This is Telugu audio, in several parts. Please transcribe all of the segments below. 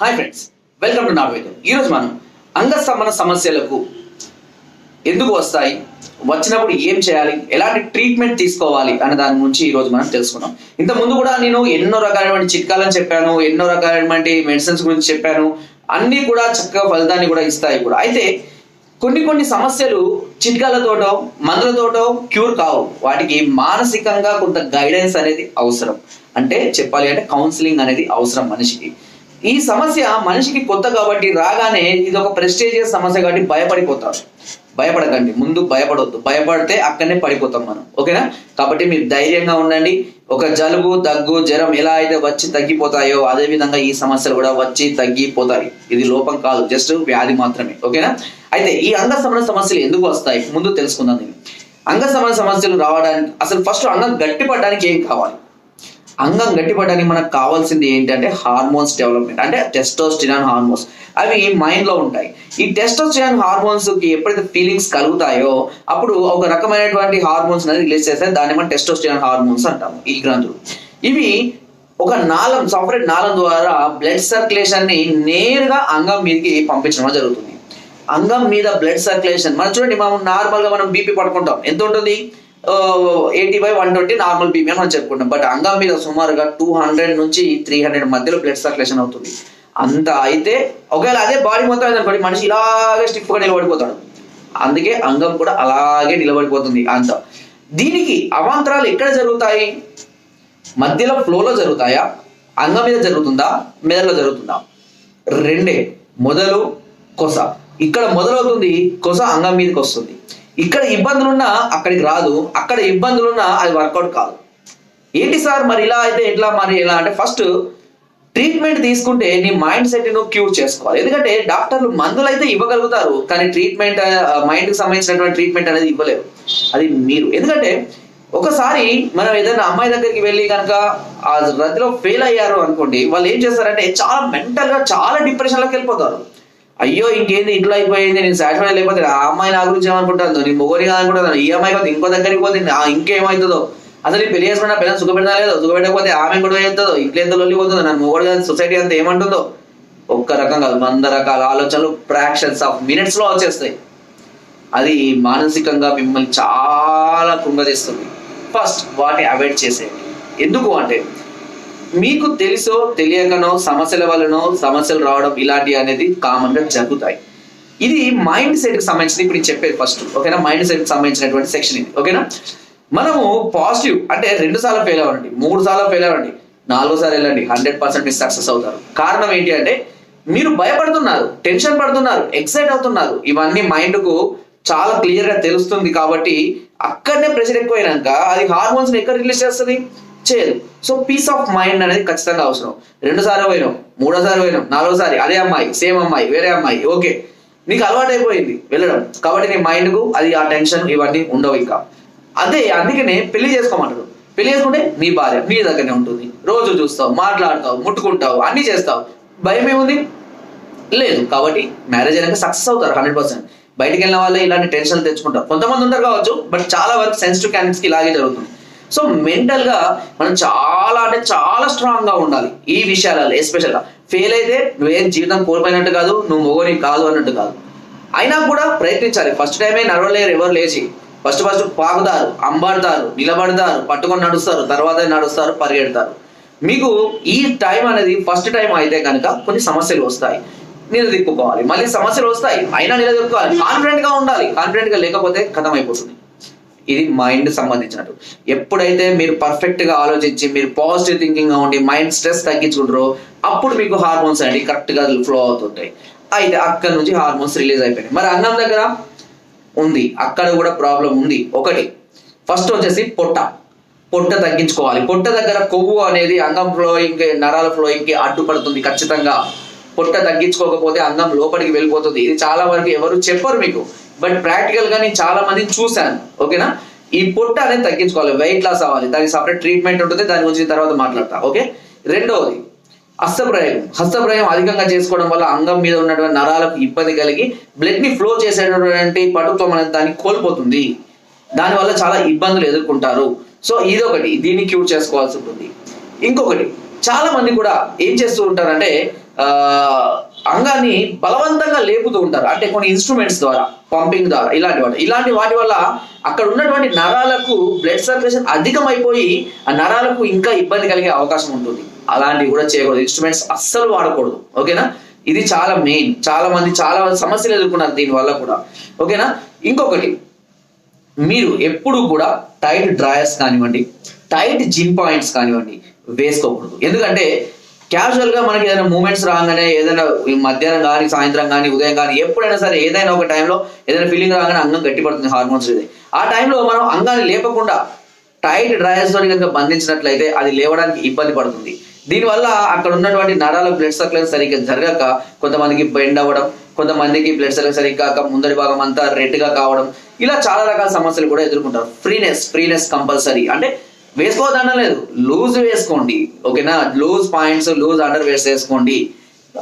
హాయ్ ఫ్రెండ్స్ వెల్కమ్ టు వైద్యం ఈరోజు మనం అంగస్తంభన సమస్యలకు ఎందుకు వస్తాయి? వచ్చినప్పుడు ఏం చేయాలి? ఎలాంటి ట్రీట్మెంట్ తీసుకోవాలి? అనే దాని గురించి ఈరోజు మనం తెలుసుకున్నాం ఇంత ముందు కూడా నేను ఎన్నో రకాలైనటువంటి చిట్కాలను చెప్పాను ఎన్నో రకాలైనటువంటి మెడిసిన్స్ గురించి చెప్పాను. అన్ని కూడా చక్కగా ఫలితాన్ని కూడా ఇస్తాయి కూడా అయితే కొన్ని కొన్ని సమస్యలు చిట్కాలతోటో మందులతోటో క్యూర్ కావు. వాటికి మానసికంగా కొంత గైడెన్స్ అనేది అవసరం. అంటే చెప్పాలి అంటే కౌన్సిలింగ్ అనేది అవసరం మనిషికి. ఈ సమస్య మనిషికి కొత్త కాబట్టి రాగానే ఇది ఒక ప్రెస్టేజియస్ సమస్య కాబట్టి భయపడిపోతారు. భయపడకండి ముందు భయపడొద్దు. భయపడితే అక్కడనే పడిపోతాం మనం. ఓకేనా? కాబట్టి మీరు ధైర్యంగా ఉండండి. ఒక జలుబు దగ్గు జ్వరం ఎలా అయితే వచ్చి తగ్గిపోతాయో అదే విధంగా ఈ సమస్యలు కూడా వచ్చి తగ్గిపోతాయి. ఇది లోపం కాదు జస్ట్ వ్యాధి మాత్రమే. ఓకేనా? అయితే ఈ అంగ సంబంధ సమస్యలు ఎందుకు వస్తాయి? ముందు తెలుసుకుందాం నేను. అంగ సంబంధ సమస్యలు రావడానికి అసలు ఫస్ట్ అంగం గట్టిపడడానికి ఏం కావాలి? అంగం గట్టిపడడానికి మనకు కావాల్సింది ఏంటంటే హార్మోన్స్ డెవలప్మెంట్ అంటే టెస్టోస్టిరాన్ హార్మోన్స్ అవి మైండ్లో ఉంటాయి. ఈ టెస్టోస్టిరాన్ హార్మోన్స్కి ఎప్పుడైతే ఫీలింగ్స్ కలుగుతాయో అప్పుడు ఒక రకమైనటువంటి హార్మోన్స్ అనేది రిలీజ్ చేస్తే దాన్ని మనం టెస్టోస్టిరాన్ హార్మోన్స్ అంటాము ఈ గ్రంథులు. ఇవి ఒక నాళం సపరేట్ నాళం ద్వారా బ్లడ్ సర్క్యులేషన్ని నేరుగా అంగం మీదకి పంపించడం జరుగుతుంది. అంగం మీద బ్లడ్ సర్క్యులేషన్ మనం చూడండి మనం నార్మల్గా మనం బీపీ పడుకుంటాం. ఎంత ఉంటుంది? Eighty by one twenty normal BP అని మనం చెప్పుకుంటాం. బట్ అంగం మీద సుమారుగా టూ హండ్రెడ్ నుంచి త్రీ హండ్రెడ్ మధ్యలో బ్లడ్ సర్క్యులేషన్ అవుతుంది. అంత అయితే ఒకవేళ అదే బాడీ మొత్తం అయింది మనిషి ఇలాగే స్టిఫ్గా నిలబడిపోతాడు. అందుకే అంగం కూడా అలాగే నిలబడిపోతుంది అంత. దీనికి అవాంతరాలు ఎక్కడ జరుగుతాయి? మధ్యలో ఫ్లోలో జరుగుతాయా? అంగం మీద జరుగుతుందా? మెదడులో జరుగుతుందా? రెండే. మొదలు కొస. ఇక్కడ మొదలవుతుంది కొస అంగం మీదకి వస్తుంది. ఇక్కడ ఇబ్బందులున్నా అక్కడికి రాదు. అక్కడ ఇబ్బందులున్నా అది వర్కౌట్ కాదు. ఏంటి సార్ మరి ఇలా అయితే ఎట్లా మరి ఎలా అంటే ఫస్ట్ ట్రీట్మెంట్ తీసుకుంటే నీ మైండ్ సెట్ నువ్వు క్యూర్ చేసుకోవాలి. ఎందుకంటే డాక్టర్లు మందులు అయితే ఇవ్వగలుగుతారు కానీ ట్రీట్మెంట్ మైండ్కి సంబంధించినటువంటి ట్రీట్మెంట్ అనేది ఇవ్వలేరు. అది మీరు. ఎందుకంటే ఒకసారి మనం ఏదైనా అమ్మాయి దగ్గరికి వెళ్ళి కనుక ఆ రద్దులో ఫెయిల్ అయ్యారు అనుకోండి వాళ్ళు ఏం చేస్తారంటే చాలా మెంటల్గా చాలా డిప్రెషన్లోకి వెళ్ళిపోతారు. అయ్యో ఇంకేంది? ఇంట్లో అయిపోయింది. నేను సాటిస్ఫై లేకపోతే ఆ అమ్మాయి నా గురించి ఏమనుకుంటాను నీ మొగోని కాదనుకుంటాను ఈ అమ్మాయి కాదు ఇంకో దగ్గరికి పోతే ఆ ఇంకేమవుతుందో అసలు ఈ పెళ్ళి చేసుకున్న పిల్లలు సుఖపెడతా లేదో? సుఖపెట్టకపోతే ఆమె కూడా చేస్తుందో ఇంట్లో ఎంత లొల్లిపోతుందో నన్ను మొగోడు కాదు సొసైటీ అంతా ఏమంటుందో? ఒక్క రకం కాదు వంద రకాల ఆలోచనలు ఫ్రాక్షన్స్ ఆఫ్ మినిట్స్లో వచ్చేస్తాయి. అది మానసికంగా మిమ్మల్ని చాలా కుంగజేస్తుంది. ఫస్ట్ వాటిని అవాయిడ్ చేసేయండి. ఎందుకు అంటే మీకు తెలుసో తెలియకనో సమస్యల వలనో సమస్యలు రావడం ఇలాంటివి అనేది కామన్గా జరుగుతాయి. ఇది మైండ్ సెట్కి సంబంధించింది. ఇప్పుడు నేను చెప్పేది ఫస్ట్ ఓకేనా? మైండ్ సెట్కి సంబంధించినటువంటి సెక్షన్ ఇది. ఓకేనా? మనము పాజిటివ్ అంటే రెండు సార్లు ఫెయిల్ అవ్వండి. మూడు సార్లు ఫెయిల్ అవ్వండి. నాలుగోసారి వెళ్ళండి. హండ్రెడ్ పర్సెంట్ మీరు సక్సెస్ అవుతారు. కారణం ఏంటి అంటే మీరు భయపడుతున్నారు టెన్షన్ పడుతున్నారు ఎక్సైట్ అవుతున్నారు. ఇవన్నీ మైండ్కు చాలా క్లియర్గా తెలుస్తుంది కాబట్టి అక్కడనే ప్రెషర్ ఎక్కువైనాక అది హార్మోన్స్ ఎక్కడ రిలీజ్ చేస్తుంది? చేయదు. సో పీస్ ఆఫ్ మైండ్ అనేది ఖచ్చితంగా అవసరం. రెండోసారి పోయినాం మూడోసారి పోయినాం నాలుగోసారి అదే అమ్మాయి సేమ్ అమ్మాయి వేరే అమ్మాయి ఓకే నీకు అలవాటు అయిపోయింది వెళ్ళడం. కాబట్టి నీ మైండ్కు అది ఆ టెన్షన్ ఇవన్నీ ఉండవు ఇంకా. అదే అందుకనే పెళ్ళి చేసుకోమంటారు. పెళ్ళి చేసుకుంటే నీ భార్య నీ దగ్గరనే ఉంటుంది. రోజు చూస్తావు మాట్లాడతావు ముట్టుకుంటావు అన్ని చేస్తావు. భయం ఏముంది? లేదు. కాబట్టి మ్యారేజ్ అయినాక సక్సెస్ అవుతారు హండ్రెడ్ పర్సెంట్ బయటకు వెళ్ళిన వాళ్ళే ఇలాంటి టెన్షన్ తెచ్చుకుంటారు. కొంతమంది ఉంటారు కావచ్చు బట్ చాలా వరకు సెన్సిటివ్ క్యాండిడేట్స్కి ఇలాగే జరుగుతుంది. సో మెంటల్గా మనం చాలా అంటే చాలా స్ట్రాంగ్గా ఉండాలి ఈ విషయాలలో ఎస్పెషల్గా ఫెయిల్ అయితే నువ్వేం జీవితం కోల్పోయినట్టు కాదు నువ్వు మొగోని కాదు అన్నట్టు కాదు. అయినా కూడా ప్రయత్నించాలి. ఫస్ట్ టైమే నడవలేరు ఎవరు లేచి. ఫస్ట్ ఫస్ట్ పాకుతారు అంబాడతారు నిలబడతారు పట్టుకొని నడుస్తారు తర్వాత నడుస్తారు పరిగెడతారు. మీకు ఈ టైం అనేది ఫస్ట్ టైం అయితే కనుక కొన్ని సమస్యలు వస్తాయి. నిలదొక్కుకోవాలి. మళ్ళీ సమస్యలు వస్తాయి. అయినా నిలదొక్కుకోవాలి. కాన్ఫిడెంట్గా ఉండాలి. కాన్ఫిడెంట్గా లేకపోతే కథం అయిపోతుంది ఇది మైండ్ సంబంధించినట్టు. ఎప్పుడైతే మీరు పర్ఫెక్ట్గా ఆలోచించి మీరు పాజిటివ్ థింకింగ్గా ఉండి మైండ్ స్ట్రెస్ తగ్గించుకుంటారో అప్పుడు మీకు హార్మోన్స్ అనేవి కరెక్ట్గా ఫ్లో అవుతుంటాయి. అయితే అక్కడ నుంచి హార్మోన్స్ రిలీజ్ అయిపోయినాయి. మరి అన్నం దగ్గర ఉంది. అక్కడ కూడా ప్రాబ్లం ఉంది. ఒకటి. ఫస్ట్ వచ్చేసి పొట్ట. పొట్ట తగ్గించుకోవాలి. పొట్ట దగ్గర కొవ్వు అనేది అంగం ఫ్లోయింగ్ నరాల ఫ్లోయింగ్కి అడ్డుపడుతుంది ఖచ్చితంగా. పొట్ట తగ్గించుకోకపోతే అంగం లోపలికి వెళ్ళిపోతుంది. ఇది చాలా వరకు ఎవరు చెప్పరు మీకు. బట్ ప్రాక్టికల్గా నేను చాలా మంది చూశాను ఓకేనా? ఈ పొట్ట అనేది తగ్గించుకోవాలి వెయిట్ లాస్ అవ్వాలి. దానికి సపరేట్ ట్రీట్మెంట్ ఉంటుంది దాని గురించి తర్వాత మాట్లాడతా ఓకే? రెండవది హస్తప్రయోగం. హస్తప్రయోగం అధికంగా చేసుకోవడం వల్ల అంగం మీద ఉన్నటువంటి నరాలకు ఇబ్బంది కలిగి బ్లడ్ని ఫ్లో చేసేటటువంటి పటుత్వం అనేది దాన్ని కోల్పోతుంది. దానివల్ల చాలా ఇబ్బందులు ఎదుర్కొంటారు. సో ఇదొకటి దీన్ని క్యూర్ చేసుకోవాల్సి ఉంటుంది. ఇంకొకటి చాలా మంది కూడా ఏం చేస్తూ ఉంటారంటే అంగాన్ని బలవంతంగా లేపుతూ ఉంటారు. అంటే కొన్ని ఇన్స్ట్రుమెంట్స్ ద్వారా పంపింగ్ ద్వారా ఇలాంటి వాటి ఇలాంటి వాటి వల్ల అక్కడ ఉన్నటువంటి నరాలకు బ్లడ్ సర్క్యులేషన్ అధికమైపోయి ఆ నరాలకు ఇంకా ఇబ్బంది కలిగే అవకాశం ఉంటుంది. అలాంటివి కూడా చేయకూడదు. ఇన్స్ట్రుమెంట్స్ అస్సలు వాడకూడదు. ఓకేనా? ఇది చాలా మెయిన్ చాలా మంది చాలా సమస్యలు ఎదుర్కొన్నారు దీని వల్ల కూడా. ఓకేనా? ఇంకొకటి. మీరు ఎప్పుడు కూడా టైట్ డ్రాయర్స్ కానివ్వండి టైట్ జిన్ పాయింట్స్ కానివ్వండి వేసుకోకూడదు. ఎందుకంటే క్యాజువల్గా మనకి ఏదైనా మూమెంట్స్ రాగానే ఏదైనా ఈ మధ్యాహ్నం కానీ సాయంత్రం కానీ ఉదయం కానీ ఎప్పుడైనా సరే ఏదైనా ఒక టైంలో ఏదైనా ఫీలింగ్ రాగానే అంగం గట్టిపడుతుంది హార్మోన్స్ ఇది ఆ టైంలో మనం అంగాన్ని లేపకుండా టైట్ డ్రైవర్స్తో కనుక బంధించినట్లయితే అది లేవడానికి ఇబ్బంది పడుతుంది. దీనివల్ల అక్కడ ఉన్నటువంటి నరాల బ్లడ్ సర్క్యులేషన్ సరిగ్గా జరగక కొంతమందికి బెండ్ అవ్వడం కొంతమందికి బ్లడ్ సర్క్యులేషన్ సరిగ్గా కాక ముందరి భాగం అంతా రెడ్గా కావడం ఇలా చాలా రకాల సమస్యలు కూడా ఎదుర్కొంటారు. ఫ్రీనెస్ ఫ్రీనెస్ కంపల్సరీ అంటే వేసుకోవద్దు లేదు. లూజ్ వేసుకోండి. ఓకేనా? Loose points loose underwears వేసుకోండి.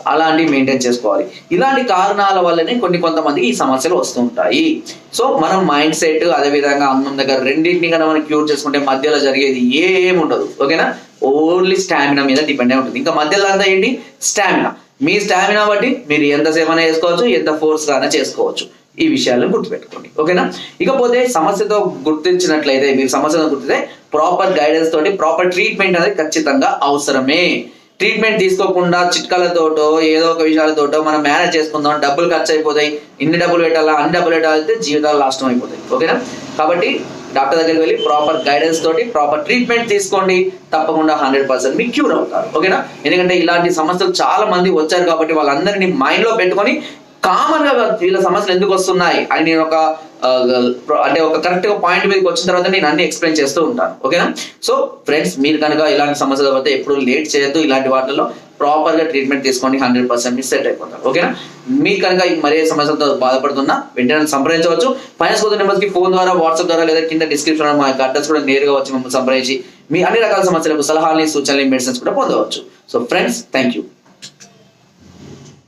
అలాంటివి మెయింటైన్ చేసుకోవాలి. ఇలాంటి కారణాల వల్లనే కొన్ని కొంతమందికి ఈ సమస్యలు వస్తుంటాయి సో మనం మైండ్ సెట్ అదే విధంగా అన్నం దగ్గర రెండింటిని కనుక మనం క్యూర్ చేసుకుంటే మధ్యలో జరిగేది ఏం ఉండదు ఓకేనా? ఓన్లీ స్టామినా మీద డిపెండ్ అయి ఉంటుంది. ఇంకా మధ్యలో అంతా ఏంటి? స్టామినా. మీ స్టామినా బట్టి మీరు ఎంతసేపు అయినా చేసుకోవచ్చు ఎంత ఫోర్స్ అయినా చేసుకోవచ్చు. ఈ విషయాలను గుర్తుపెట్టుకోండి. ఓకేనా? ఇకపోతే సమస్యతో గుర్తించినట్లయితే మీరు సమస్యను గుర్తితే ప్రాపర్ గైడెన్స్ తోటి ప్రాపర్ ట్రీట్మెంట్ అనేది ఖచ్చితంగా అవసరమే. ట్రీట్మెంట్ తీసుకోకుండా చిట్కాలతోటో ఏదో ఒక విషయాలతోటో మనం మేనేజ్ చేసుకుందాం డబ్బులు ఖర్చు అయిపోతాయి ఇన్ని డబ్బులు పెట్టాలా అన్ని డబ్బులు పెట్టాలంటే జీవితాలు నాశనం అయిపోతాయి. ఓకేనా? కాబట్టి డాక్టర్ దగ్గరికి వెళ్ళి ప్రాపర్ గైడెన్స్ తోటి ప్రాపర్ ట్రీట్మెంట్ తీసుకోండి. తప్పకుండా హండ్రెడ్ పర్సెంట్ మీకు క్యూర్ అవుతారు. ఓకేనా? ఎందుకంటే ఇలాంటి సమస్యలు చాలా మంది వచ్చారు కాబట్టి వాళ్ళందరినీ మైండ్లో పెట్టుకొని కామన్గా వీళ్ళ సమస్యలు ఎందుకు వస్తున్నాయి? అని నేను ఒక అంటే ఒక కరెక్ట్గా పాయింట్ మీదకి వచ్చిన తర్వాత నేను అన్ని ఎక్స్ప్లెయిన్ చేస్తూ ఉంటాను. ఓకేనా? సో ఫ్రెండ్స్ మీరు కనుక ఇలాంటి సమస్యలు పడితే ఎప్పుడు లేట్ చేయొద్దు. ఇలాంటి వాటిలో ప్రాపర్గా ట్రీట్మెంట్ తీసుకోండి. హండ్రెడ్ పర్సెంట్ మీరు సెట్ అయిపోతారు. ఓకేనా? మీరు కనుక మరే సమస్యలతో బాధపడుతున్నా వెంటనే సంప్రదించవచ్చు. ఫైనాన్స్ కోత నెంబర్స్కి ఫోన్ ద్వారా వాట్సాప్ ద్వారా లేదా కింద డిస్క్రిప్షన్ మా యొక్క అడ్రస్ కూడా నేరుగా వచ్చి మమ్మల్ని సంప్రదించి మీ అన్ని రకాల సమస్యలకు సలహాలని సూచనలు మెడిసిన్స్ కూడా పొందవచ్చు. So friends thank you